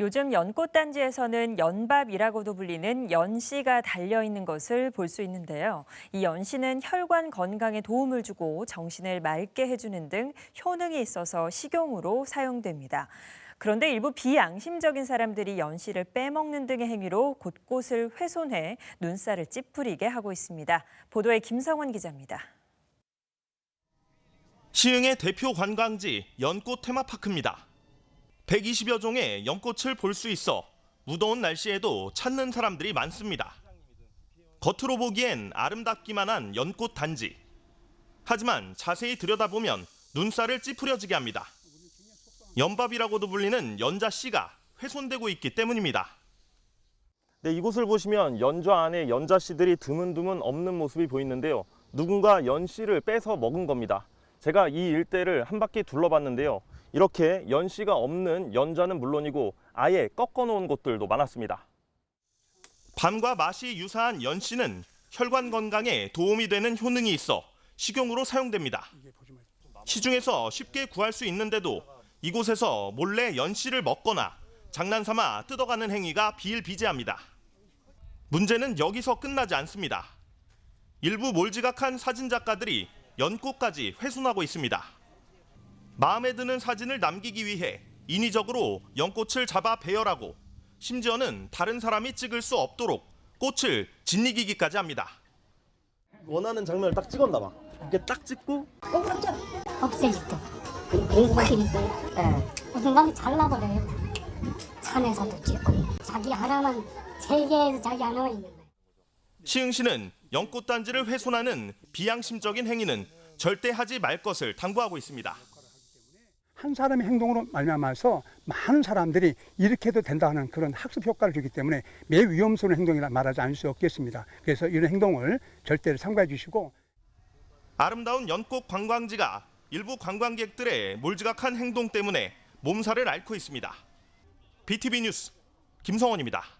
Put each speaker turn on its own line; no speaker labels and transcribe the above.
요즘 연꽃단지에서는 연밥이라고도 불리는 연씨가 달려 있는 것을 볼 수 있는데요. 이 연씨는 혈관 건강에 도움을 주고 정신을 맑게 해주는 등 효능이 있어서 식용으로 사용됩니다. 그런데 일부 비양심적인 사람들이 연씨를 빼먹는 등의 행위로 곳곳을 훼손해 눈살을 찌푸리게 하고 있습니다. 보도에 김성원 기자입니다.
시흥의 대표 관광지 연꽃 테마파크입니다. 120여 종의 연꽃을 볼 수 있어 무더운 날씨에도 찾는 사람들이 많습니다. 겉으로 보기엔 아름답기만 한 연꽃 단지. 하지만 자세히 들여다보면 눈살을 찌푸려지게 합니다. 연밥이라고도 불리는 연자 씨가 훼손되고 있기 때문입니다. 네, 이곳을 보시면 연좌 안에 연자 씨들이 드문드문 없는 모습이 보이는데요. 누군가 연 씨를 빼서 먹은 겁니다. 제가 이 일대를 한 바퀴 둘러봤는데요. 이렇게 연 씨가 없는 연자는 물론이고 아예 꺾어 놓은 곳들도 많았습니다. 밤과 맛이 유사한 연 씨는 혈관 건강에 도움이 되는 효능이 있어 식용으로 사용됩니다. 시중에서 쉽게 구할 수 있는데도 이곳에서 몰래 연 씨를 먹거나 장난삼아 뜯어가는 행위가 비일비재합니다. 문제는 여기서 끝나지 않습니다. 일부 몰지각한 사진 작가들이 연꽃까지 훼손하고 있습니다. 마음에 드는 사진을 남기기 위해 인위적으로 연꽃을 잡아 배열하고 심지어는 다른 사람이 찍을 수 없도록 꽃을 짓이기기까지 합니다.
원하는 장면을 딱 찍었나 봐. 이렇게 딱 찍고
없애지도 그래서 예. 무슨 날 잘라버려요 산에서도 찍고 자기 하나만 세계에서 자기 하나만 있는 거예요
시흥시는 연꽃 단지를 훼손하는 비양심적인 행위는 절대 하지 말 것을 당부하고 있습니다.
한 사람의 행동으로 말미암아서 많은 사람들이 이렇게 해도 된다 하는 그런 학습 효과를 주기 때문에 매우 위험스러운 행동이라 말하지 않을 수 없겠습니다. 그래서 이런 행동을 절대로 삼가해 주시고
아름다운 연꽃 관광지가 일부 관광객들의 몰지각한 행동 때문에 몸살을 앓고 있습니다. BTV 뉴스 김성원입니다.